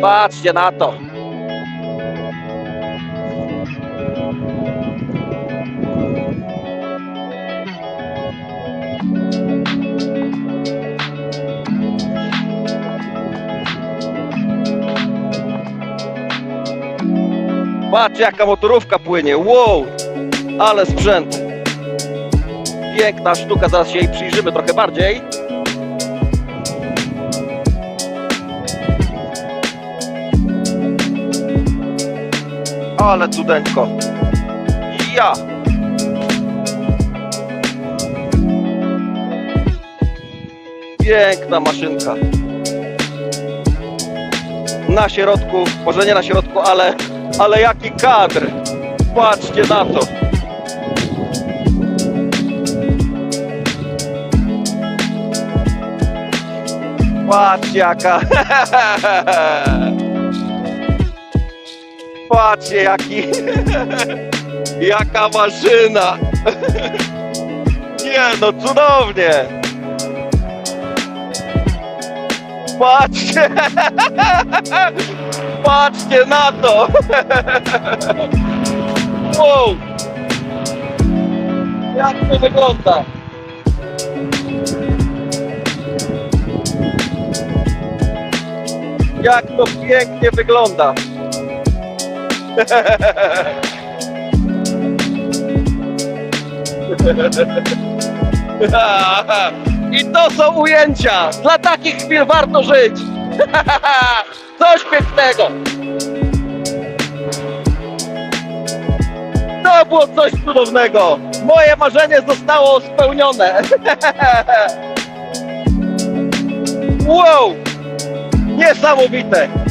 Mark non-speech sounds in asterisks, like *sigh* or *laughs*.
Patrzcie na to. Patrz jaka motorówka płynie, wow! Ale sprzęt. Piękna sztuka, zaraz się jej przyjrzymy trochę bardziej. Ale cudeńko. Ja! Piękna maszynka. Na środku, może nie na środku, ale, ale jaki kadr. Patrzcie na to. Patrzcie jaka. *laughs* Patrzcie jaki. *laughs* Jaka maszyna. *laughs* Nie no, cudownie. Patrzcie. *laughs* Patrzcie na to. Wow. Jak to wygląda? Jak to pięknie wygląda. I to są ujęcia. Dla takich chwil warto żyć. *laughs* Coś pięknego. To było coś cudownego. Moje marzenie zostało spełnione. *laughs* Wow! Niesamowite!